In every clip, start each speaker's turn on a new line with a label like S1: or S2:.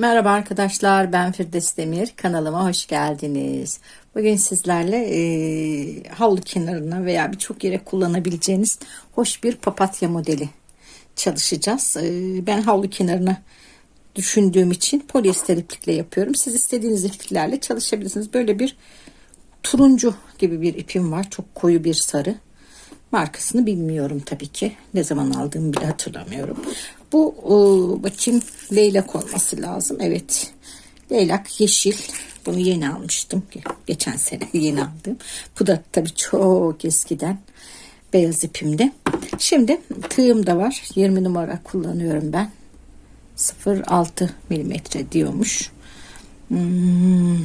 S1: Merhaba arkadaşlar ben Firdevs Demir kanalıma hoş geldiniz. Bugün sizlerle e, havlu kenarına veya birçok yere kullanabileceğiniz hoş bir papatya modeli çalışacağız. E, ben havlu kenarına düşündüğüm için polyester iplikle yapıyorum. Siz istediğiniz ipliklerle çalışabilirsiniz. Böyle bir turuncu gibi bir ipim var. Çok koyu bir sarı. Markasını bilmiyorum tabii ki. Ne zaman aldığımı bile hatırlamıyorum. Bu e, bakayım leylak olması lazım. Evet. Leylak yeşil. Bunu yeni almıştım. Geçen sene yeni aldım. Bu da tabii çok eskiden beyaz ipimde. Şimdi tığım da var. 20 numara kullanıyorum ben. 0.6 milimetre diyormuş. Hmm,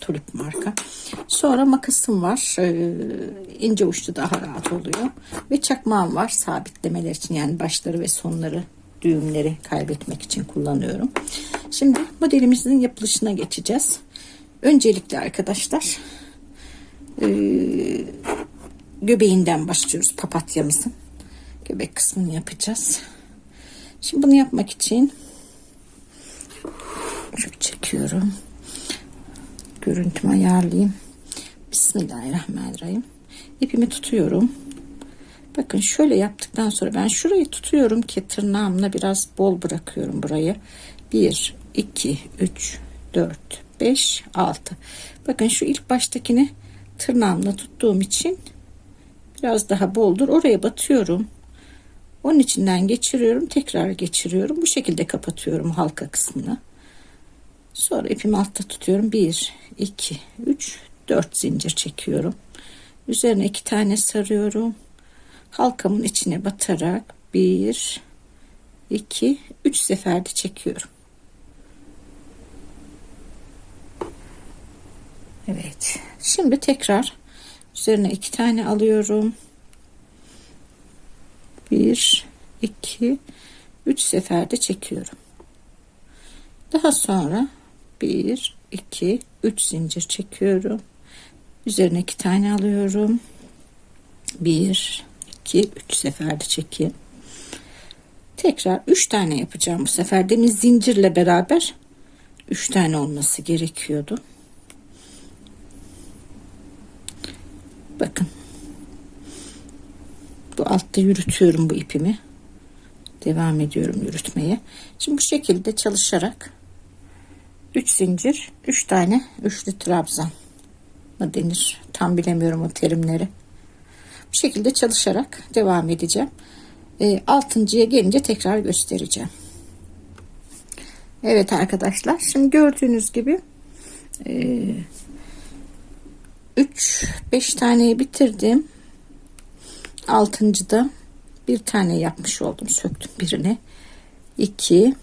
S1: tulip marka. Sonra makasım var. Ee, ince uçlu daha rahat oluyor. Ve çakmağım var sabitlemeler için yani başları ve sonları düğümleri kaybetmek için kullanıyorum. Şimdi modelimizin yapılışına geçeceğiz. Öncelikle arkadaşlar e, göbeğinden başlıyoruz papatyamızın. Göbek kısmını yapacağız. Şimdi bunu yapmak için şöyle çekiyorum. Görüntümü ayarlayayım. Bismillahirrahmanirrahim. İpimi tutuyorum. Bakın şöyle yaptıktan sonra ben şurayı tutuyorum ki tırnağımla biraz bol bırakıyorum burayı. 1, 2, 3, 4, 5, 6. Bakın şu ilk baştakini tırnağımla tuttuğum için biraz daha boldur. Oraya batıyorum. Onun içinden geçiriyorum. Tekrar geçiriyorum. Bu şekilde kapatıyorum halka kısmını. Sonra ipimi altta tutuyorum. 1, 2, 3, 4 zincir çekiyorum. Üzerine iki tane sarıyorum halkamın içine batarak bir iki üç seferde çekiyorum. Evet. Şimdi tekrar üzerine iki tane alıyorum. Bir, iki, üç seferde çekiyorum. Daha sonra bir, iki, üç zincir çekiyorum. Üzerine iki tane alıyorum. Bir, 2 3 seferde çekeyim. Tekrar 3 tane yapacağım bu sefer. Demin zincirle beraber 3 tane olması gerekiyordu. Bakın. Bu altta yürütüyorum bu ipimi. Devam ediyorum yürütmeye. Şimdi bu şekilde çalışarak 3 zincir, 3 tane üçlü trabzan mı denir? Tam bilemiyorum o terimleri. Bu şekilde çalışarak devam edeceğim. E, altıncıya gelince tekrar göstereceğim. Evet arkadaşlar. Şimdi gördüğünüz gibi e, 3 5 taneyi bitirdim. Altıncıda bir tane yapmış oldum. Söktüm birini. 2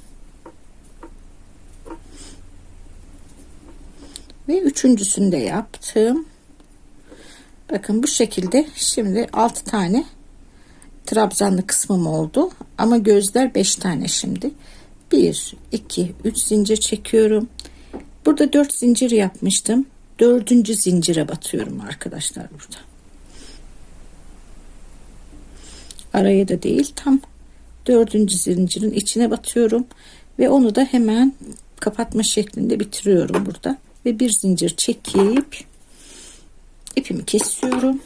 S1: ve üçüncüsünü de yaptım. Bakın bu şekilde şimdi 6 tane trabzanlı kısmım oldu. Ama gözler 5 tane şimdi. 1, 2, 3 zincir çekiyorum. Burada 4 zincir yapmıştım. Dördüncü zincire batıyorum arkadaşlar burada. Araya da değil tam dördüncü zincirin içine batıyorum. Ve onu da hemen kapatma şeklinde bitiriyorum burada. Ve bir zincir çekip ipimi kesiyorum.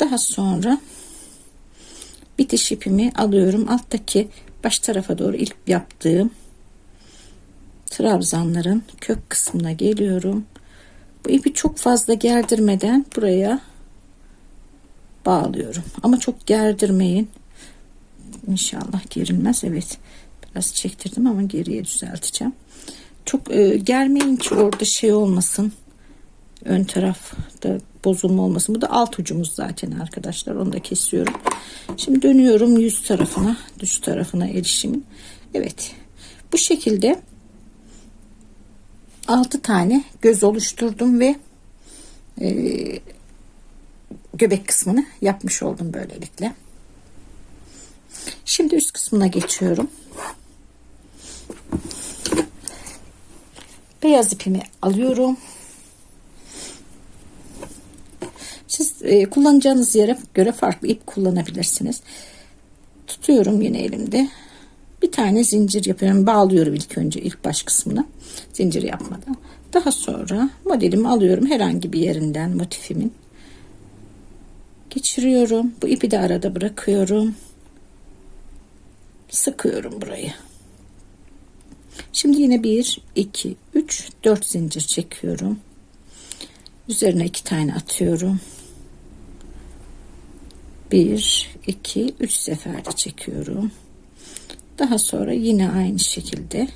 S1: Daha sonra bitiş ipimi alıyorum. Alttaki baş tarafa doğru ilk yaptığım trabzanların kök kısmına geliyorum. Bu ipi çok fazla gerdirmeden buraya bağlıyorum. Ama çok gerdirmeyin. İnşallah gerilmez. Evet. Biraz çektirdim ama geriye düzelteceğim. Çok e, germeyin ki orada şey olmasın ön tarafta bozulma olmasın. Bu da alt ucumuz zaten arkadaşlar. Onu da kesiyorum. Şimdi dönüyorum yüz tarafına, düz tarafına erişim. Evet. Bu şekilde 6 tane göz oluşturdum ve e, göbek kısmını yapmış oldum böylelikle. Şimdi üst kısmına geçiyorum. Beyaz ipimi alıyorum. Siz e, kullanacağınız yere göre farklı ip kullanabilirsiniz. Tutuyorum yine elimde. bir tane zincir yapıyorum. Bağlıyorum ilk önce ilk baş kısmına. Zincir yapmadan. Daha sonra modelimi alıyorum herhangi bir yerinden motifimin. Geçiriyorum. Bu ipi de arada bırakıyorum. Sıkıyorum burayı. Şimdi yine 1, 2, 3, 4 zincir çekiyorum. Üzerine iki tane atıyorum. 1, 2, 3 seferde çekiyorum. Daha sonra yine aynı şekilde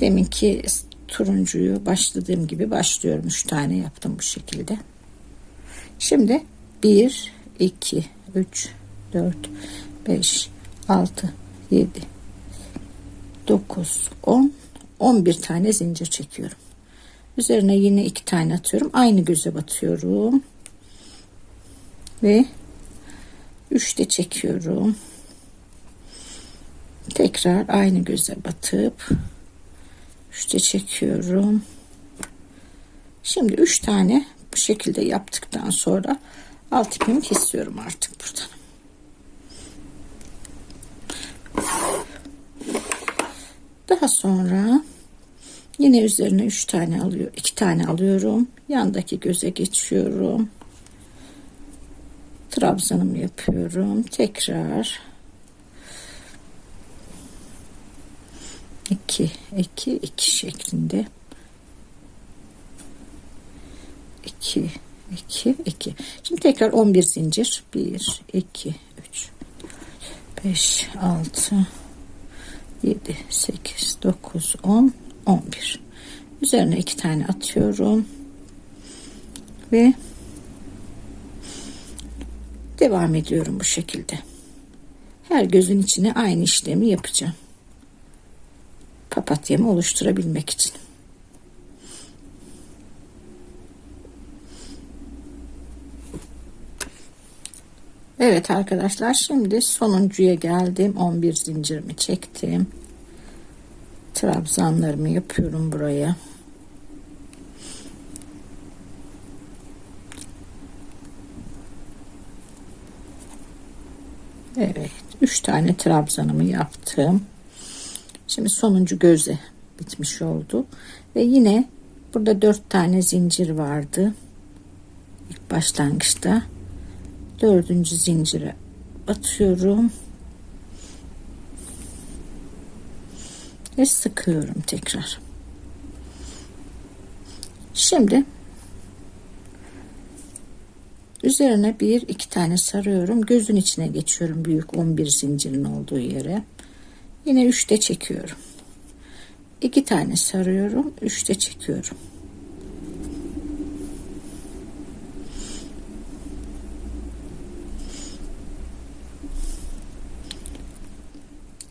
S1: deminki turuncuyu başladığım gibi başlıyorum. 3 tane yaptım bu şekilde. Şimdi 1, 2, 3, 4, 5, 6, 7, 9, 10, 11 tane zincir çekiyorum. Üzerine yine iki tane atıyorum. Aynı göze batıyorum. Ve 3 de çekiyorum. Tekrar aynı göze batıp 3 de çekiyorum. Şimdi 3 tane bu şekilde yaptıktan sonra alt ipimi kesiyorum artık buradan. Daha sonra yine üzerine 3 tane alıyor, 2 tane alıyorum. Yandaki göze geçiyorum. Trabzanımı yapıyorum. Tekrar. 2 2 2 şeklinde. 2 2 2 şimdi tekrar 11 zincir. 1 2 3 5 6 7 8 9 10 11 üzerine iki tane atıyorum. Ve devam ediyorum bu şekilde. Her gözün içine aynı işlemi yapacağım. Papatyamı oluşturabilmek için. Evet arkadaşlar şimdi sonuncuya geldim. 11 zincirimi çektim. Trabzanlarımı yapıyorum buraya Evet 3 tane trabzanımı yaptım. Şimdi sonuncu göze bitmiş oldu. Ve yine burada 4 tane zincir vardı. İlk başlangıçta dördüncü zincire batıyorum. Ve sıkıyorum tekrar. Şimdi üzerine bir iki tane sarıyorum. Gözün içine geçiyorum büyük 11 zincirin olduğu yere. Yine üçte çekiyorum. İki tane sarıyorum üçte çekiyorum.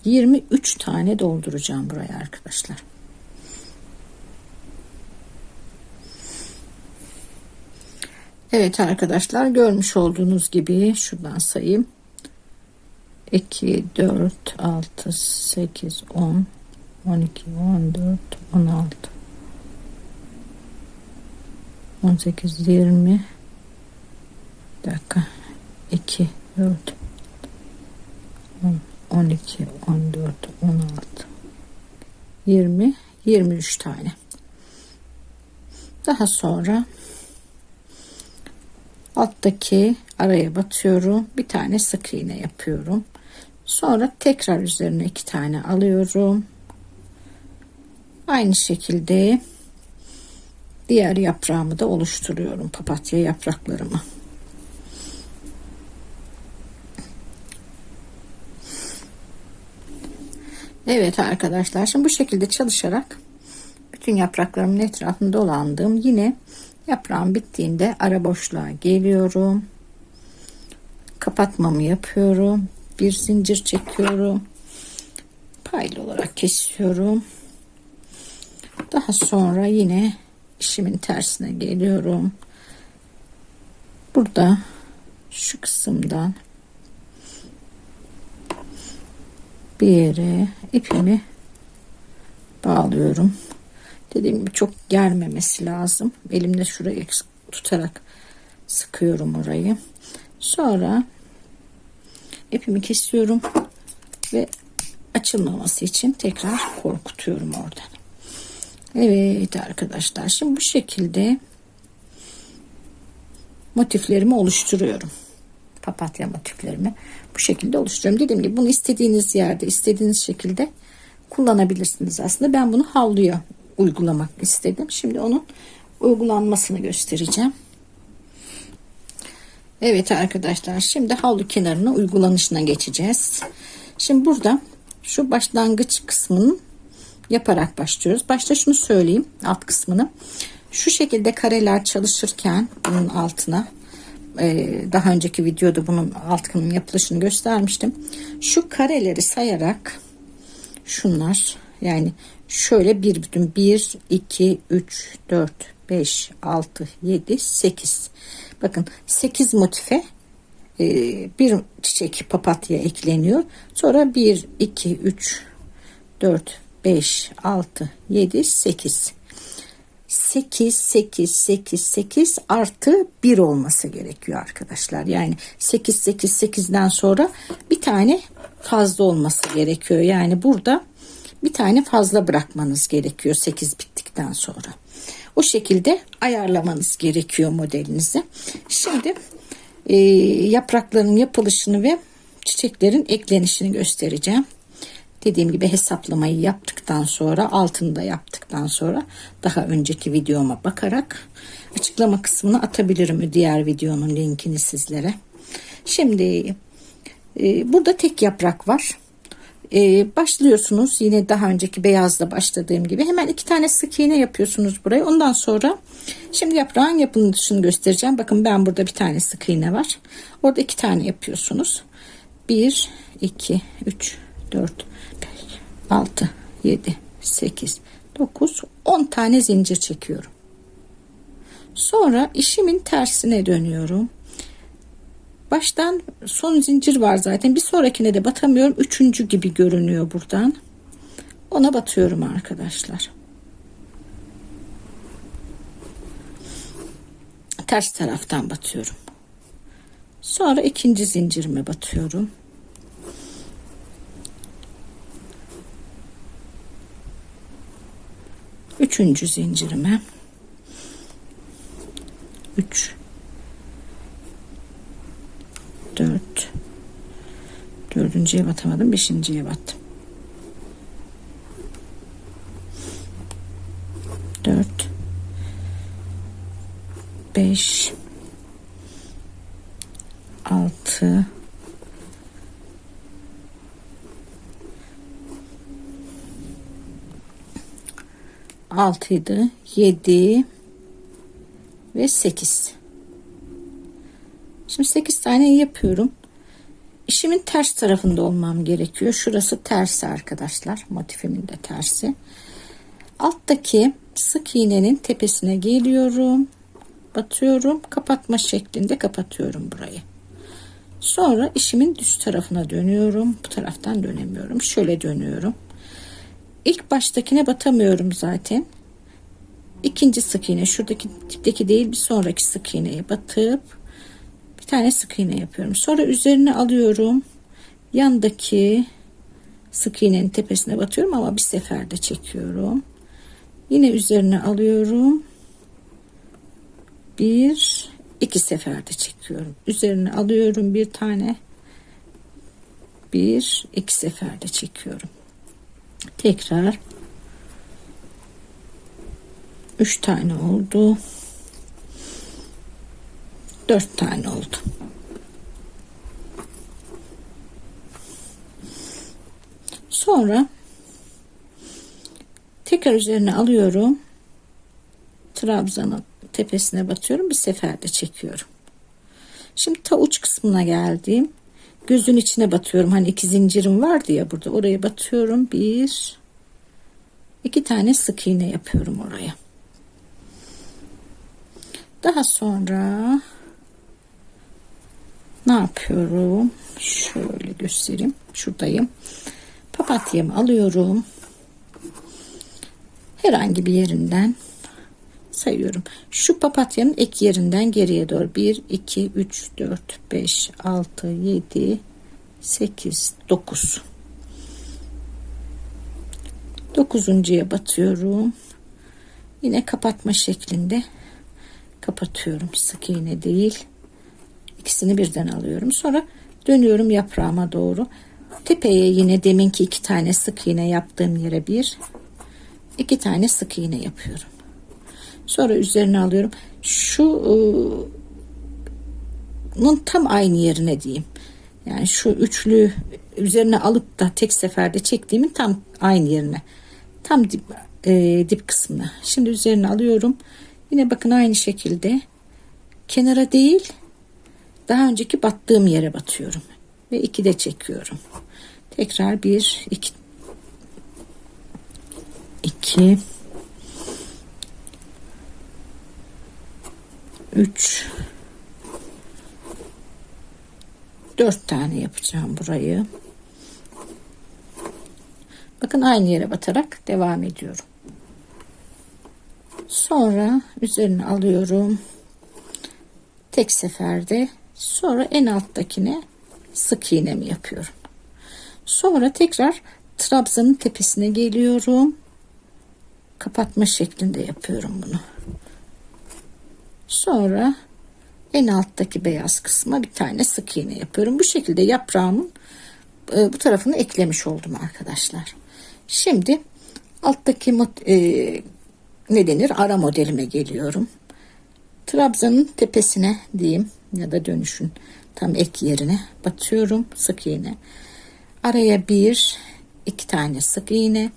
S1: 23 tane dolduracağım buraya arkadaşlar. Evet arkadaşlar görmüş olduğunuz gibi şuradan sayayım. 2, 4, 6, 8, 10, 12, 14, 16, 18, 20, bir dakika, 2, 4, 10, 12, 14, 16, 20, 23 tane. Daha sonra alttaki araya batıyorum. Bir tane sık iğne yapıyorum. Sonra tekrar üzerine iki tane alıyorum. Aynı şekilde diğer yaprağımı da oluşturuyorum. Papatya yapraklarımı. Evet arkadaşlar şimdi bu şekilde çalışarak bütün yapraklarımın etrafını dolandım. Yine yaprağım bittiğinde ara boşluğa geliyorum. Kapatmamı yapıyorum. Bir zincir çekiyorum. Paylı olarak kesiyorum. Daha sonra yine işimin tersine geliyorum. Burada şu kısımdan bir yere ipimi bağlıyorum. Dediğim gibi çok germemesi lazım. Elimde şurayı tutarak sıkıyorum orayı. Sonra ipimi kesiyorum ve açılmaması için tekrar korkutuyorum oradan. Evet arkadaşlar şimdi bu şekilde motiflerimi oluşturuyorum. Papatya motiflerimi bu şekilde oluşturuyorum. Dediğim gibi bunu istediğiniz yerde istediğiniz şekilde kullanabilirsiniz aslında. Ben bunu havluya uygulamak istedim. Şimdi onun uygulanmasını göstereceğim. Evet arkadaşlar şimdi havlu kenarına uygulanışına geçeceğiz. Şimdi burada şu başlangıç kısmının yaparak başlıyoruz. Başta şunu söyleyeyim alt kısmını. Şu şekilde kareler çalışırken bunun altına e, daha önceki videoda bunun altının yapılışını göstermiştim. Şu kareleri sayarak şunlar yani şöyle bir bütün 1 2 3 4 5 6 7 8 bakın 8 motife e, bir çiçek papatya ekleniyor sonra 1 2 3 4 5 6 7 8 8 8 8 8 artı 1 olması gerekiyor arkadaşlar. Yani 8 8 8'den sonra bir tane fazla olması gerekiyor. Yani burada bir tane fazla bırakmanız gerekiyor 8 bittikten sonra. O şekilde ayarlamanız gerekiyor modelinizi. Şimdi e, yaprakların yapılışını ve çiçeklerin eklenişini göstereceğim. Dediğim gibi hesaplamayı yaptıktan sonra altını da yaptıktan sonra daha önceki videoma bakarak açıklama kısmına atabilirim diğer videonun linkini sizlere. Şimdi e, burada tek yaprak var. E, başlıyorsunuz yine daha önceki beyazla başladığım gibi hemen iki tane sık iğne yapıyorsunuz buraya. Ondan sonra şimdi yaprağın yapılışını göstereceğim. Bakın ben burada bir tane sık iğne var. Orada iki tane yapıyorsunuz. 1 2 3 4 5 6 7 8 9 10 tane zincir çekiyorum. Sonra işimin tersine dönüyorum. Baştan son zincir var zaten. Bir sonrakine de batamıyorum. Üçüncü gibi görünüyor buradan. Ona batıyorum arkadaşlar. Ters taraftan batıyorum. Sonra ikinci zincirime batıyorum. Üçüncü zincirime. Üç. 4 dördüncüye batamadım beşinciye battım. 4 5 6 altıydı yedi ve sekiz Şimdi 8 tane yapıyorum. İşimin ters tarafında olmam gerekiyor. Şurası tersi arkadaşlar. Motifimin de tersi. Alttaki sık iğnenin tepesine geliyorum. Batıyorum. Kapatma şeklinde kapatıyorum burayı. Sonra işimin düz tarafına dönüyorum. Bu taraftan dönemiyorum. Şöyle dönüyorum. İlk baştakine batamıyorum zaten. İkinci sık iğne şuradaki tipteki değil bir sonraki sık iğneye batıp tane sık iğne yapıyorum. Sonra üzerine alıyorum. Yandaki sık iğnenin tepesine batıyorum ama bir seferde çekiyorum. Yine üzerine alıyorum. Bir, iki seferde çekiyorum. Üzerine alıyorum bir tane. Bir, iki seferde çekiyorum. Tekrar üç tane oldu. 4 tane oldu. Sonra tekrar üzerine alıyorum. Trabzanın tepesine batıyorum. Bir seferde çekiyorum. Şimdi ta uç kısmına geldim. Gözün içine batıyorum. Hani iki zincirim vardı ya burada. Oraya batıyorum. Bir, iki tane sık iğne yapıyorum oraya. Daha sonra ne yapıyorum? Şöyle göstereyim. Şuradayım. Papatyamı alıyorum. Herhangi bir yerinden sayıyorum. Şu papatyanın ek yerinden geriye doğru 1, 2, 3, 4, 5, 6, 7, 8, 9. Dokuzuncuya batıyorum. Yine kapatma şeklinde kapatıyorum. Sık iğne değil. İkisini birden alıyorum. Sonra dönüyorum yaprağıma doğru. Tepeye yine deminki iki tane sık iğne yaptığım yere bir, iki tane sık iğne yapıyorum. Sonra üzerine alıyorum. Şu bunun tam aynı yerine diyeyim. Yani şu üçlü üzerine alıp da tek seferde çektiğimin tam aynı yerine. Tam dip, e, dip kısmına. Şimdi üzerine alıyorum. Yine bakın aynı şekilde kenara değil daha önceki battığım yere batıyorum. Ve iki de çekiyorum. Tekrar bir, iki, iki, üç, dört tane yapacağım burayı. Bakın aynı yere batarak devam ediyorum. Sonra üzerine alıyorum. Tek seferde sonra en alttakine sık iğnemi yapıyorum. Sonra tekrar trabzanın tepesine geliyorum. Kapatma şeklinde yapıyorum bunu. Sonra en alttaki beyaz kısma bir tane sık iğne yapıyorum. Bu şekilde yaprağımın e, bu tarafını eklemiş oldum arkadaşlar. Şimdi alttaki e, ne denir ara modelime geliyorum. Trabzanın tepesine diyeyim ya da dönüşün tam ek yerine batıyorum sık iğne. Araya bir iki tane sık iğne.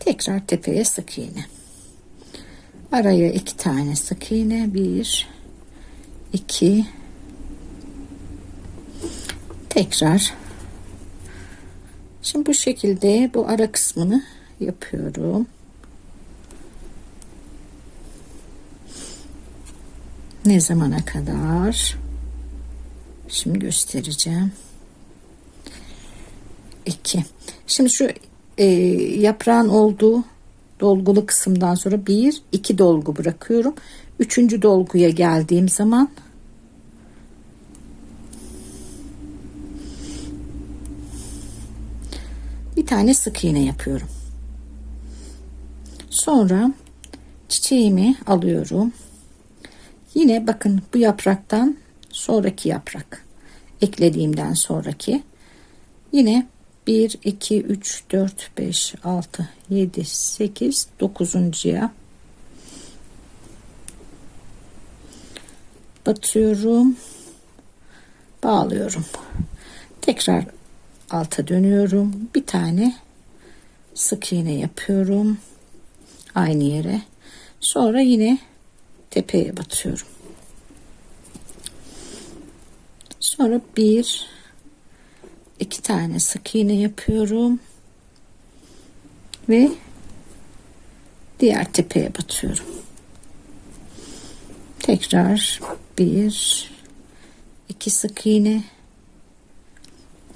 S1: Tekrar tepeye sık iğne. Araya iki tane sık iğne. Bir, iki. Tekrar. Şimdi bu şekilde bu ara kısmını yapıyorum. Ne zamana kadar? Şimdi göstereceğim. 2. Şimdi şu e, yaprağın olduğu dolgulu kısımdan sonra bir iki dolgu bırakıyorum. Üçüncü dolguya geldiğim zaman bir tane sık iğne yapıyorum. Sonra çiçeğimi alıyorum. Yine bakın bu yapraktan sonraki yaprak. Eklediğimden sonraki. Yine 1 2 3 4 5 6 7 8 9'uncuya batıyorum. Bağlıyorum. Tekrar alta dönüyorum. Bir tane sık iğne yapıyorum. Aynı yere. Sonra yine tepeye batıyorum. Sonra bir iki tane sık iğne yapıyorum. Ve diğer tepeye batıyorum. Tekrar bir iki sık iğne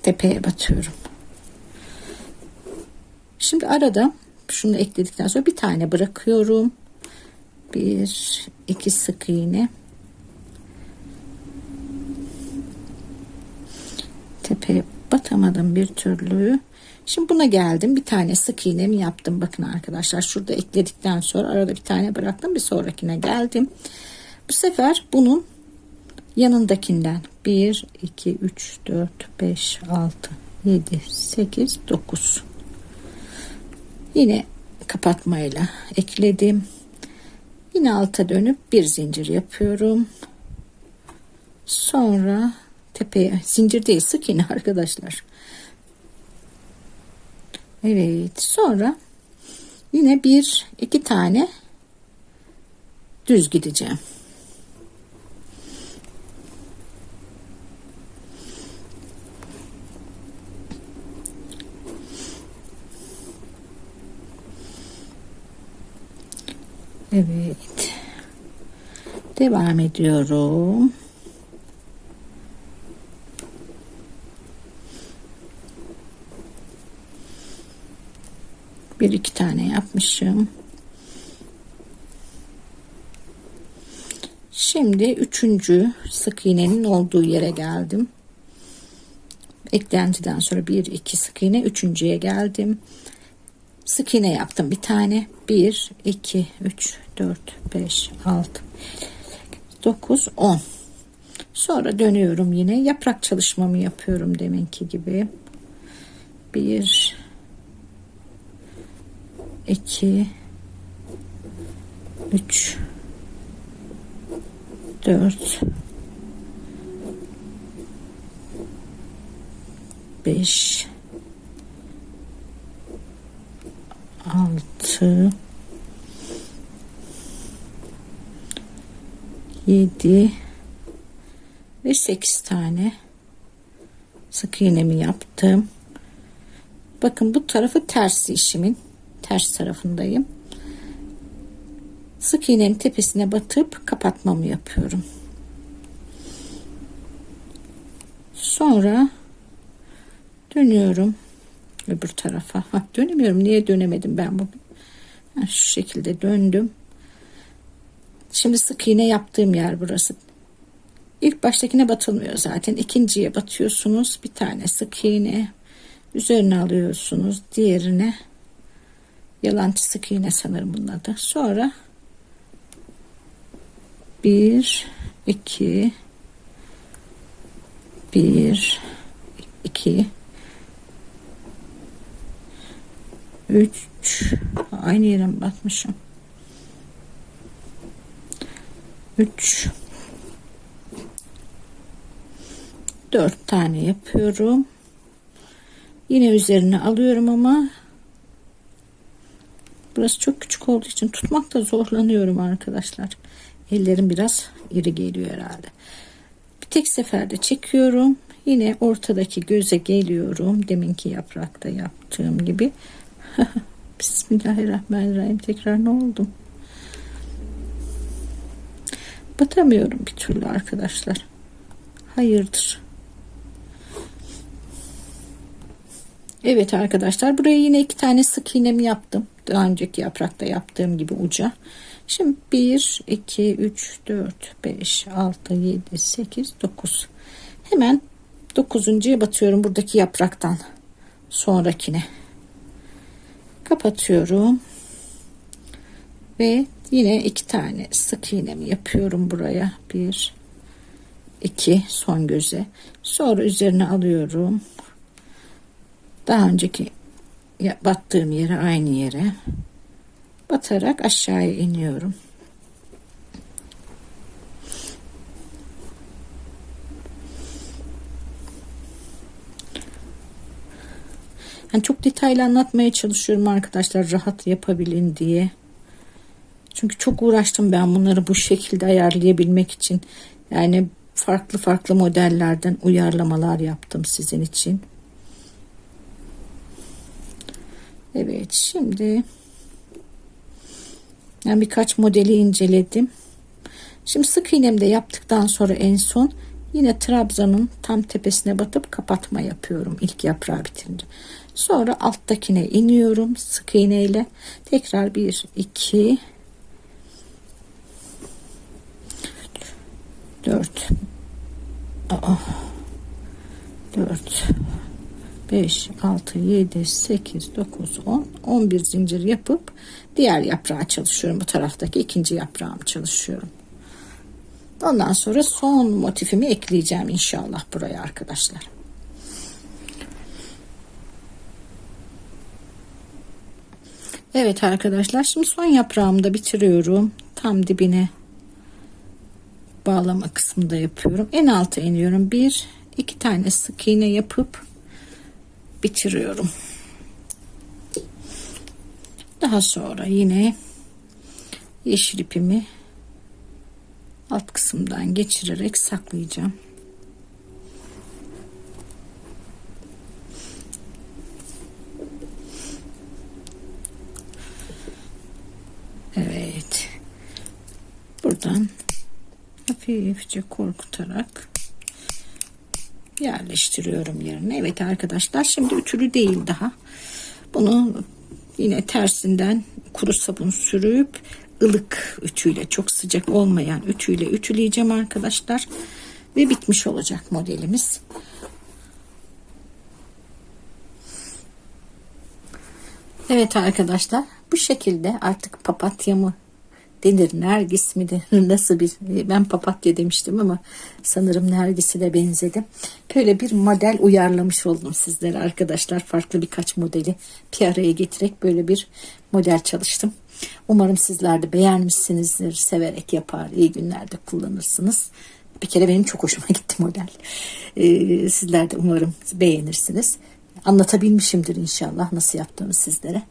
S1: tepeye batıyorum. Şimdi arada şunu ekledikten sonra bir tane bırakıyorum bir iki sık iğne. Tepeye batamadım bir türlü. Şimdi buna geldim bir tane sık iğnemi yaptım. Bakın arkadaşlar şurada ekledikten sonra arada bir tane bıraktım bir sonrakine geldim. Bu sefer bunun yanındakinden 1 2 3 4 5 6 7 8 9 yine kapatmayla ekledim yine alta dönüp bir zincir yapıyorum. Sonra tepeye zincir değil sık iğne arkadaşlar. Evet sonra yine bir iki tane düz gideceğim Evet. Devam ediyorum. Bir iki tane yapmışım. Şimdi üçüncü sık iğnenin olduğu yere geldim. Eklentiden sonra bir iki sık iğne üçüncüye geldim. sık iğne yaptım bir tane 1 2 3 4 5 6 9 10 sonra dönüyorum yine. Yaprak çalışmamı yapıyorum deminki gibi. 1 2 3 4 5 6 7 ve 8 tane sık iğnemi yaptım. Bakın bu tarafı ters işimin ters tarafındayım. Sık iğnenin tepesine batıp kapatmamı yapıyorum. Sonra dönüyorum öbür tarafa. Ha, dönemiyorum. Niye dönemedim ben bugün? Ha, şu şekilde döndüm. Şimdi sık iğne yaptığım yer burası. İlk baştakine batılmıyor zaten. İkinciye batıyorsunuz. Bir tane sık iğne üzerine alıyorsunuz. Diğerine yalancı sık iğne sanırım bunun adı. Sonra bir, iki, bir, iki, üç, aynı yere batmışım? Üç, dört tane yapıyorum. Yine üzerine alıyorum ama burası çok küçük olduğu için tutmakta zorlanıyorum arkadaşlar. Ellerim biraz iri geliyor herhalde. Bir tek seferde çekiyorum. Yine ortadaki göze geliyorum. Deminki yaprakta yaptığım gibi. Bismillahirrahmanirrahim. Tekrar ne oldum? Batamıyorum bir türlü arkadaşlar. Hayırdır? Evet arkadaşlar buraya yine iki tane sık iğnemi yaptım. Daha önceki yaprakta yaptığım gibi uca. Şimdi 1, 2, 3, 4, 5, 6, 7, 8, 9. Hemen 9.ya batıyorum buradaki yapraktan sonrakine. Kapatıyorum. Ve yine iki tane sık iğnemi yapıyorum buraya. 1, 2 son göze. Sonra üzerine alıyorum. Daha önceki battığım yere aynı yere batarak aşağıya iniyorum. Yani çok detaylı anlatmaya çalışıyorum arkadaşlar rahat yapabilin diye. Çünkü çok uğraştım ben bunları bu şekilde ayarlayabilmek için. Yani farklı farklı modellerden uyarlamalar yaptım sizin için. Evet şimdi yani birkaç modeli inceledim. Şimdi sık iğnemi de yaptıktan sonra en son yine trabzanın tam tepesine batıp kapatma yapıyorum ilk yaprağı bitirince. Sonra alttakine iniyorum sık iğne ile. Tekrar 1 2 4 4 5 6 7 8 9 10 11 zincir yapıp diğer yaprağa çalışıyorum. Bu taraftaki ikinci yaprağımı çalışıyorum. Ondan sonra son motifimi ekleyeceğim inşallah buraya arkadaşlar. Evet arkadaşlar şimdi son yaprağımı da bitiriyorum. Tam dibine bağlama kısmında yapıyorum en alta iniyorum bir iki tane sık iğne yapıp bitiriyorum. Daha sonra yine yeşil ipimi alt kısımdan geçirerek saklayacağım. Evet. Buradan hafifçe korkutarak yerleştiriyorum yerine. Evet arkadaşlar şimdi ütülü değil daha. Bunu yine tersinden kuru sabun sürüp ılık ütüyle çok sıcak olmayan ütüyle ütüleyeceğim arkadaşlar. Ve bitmiş olacak modelimiz. Evet arkadaşlar bu şekilde artık papatya mı denir nergis mi denir nasıl bir ben papatya demiştim ama sanırım nergisi de benzedi. Böyle bir model uyarlamış oldum sizlere arkadaşlar farklı birkaç modeli bir araya getirerek böyle bir model çalıştım. Umarım sizler de beğenmişsinizdir severek yapar iyi günlerde kullanırsınız. Bir kere benim çok hoşuma gitti model. Ee, sizler de umarım beğenirsiniz. Anlatabilmişimdir inşallah nasıl yaptığımı sizlere.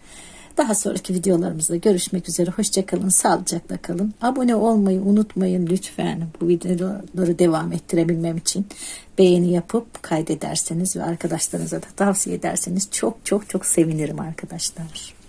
S1: Daha sonraki videolarımızda görüşmek üzere. Hoşçakalın, sağlıcakla kalın. Abone olmayı unutmayın lütfen. Bu videoları devam ettirebilmem için beğeni yapıp kaydederseniz ve arkadaşlarınıza da tavsiye ederseniz çok çok çok sevinirim arkadaşlar.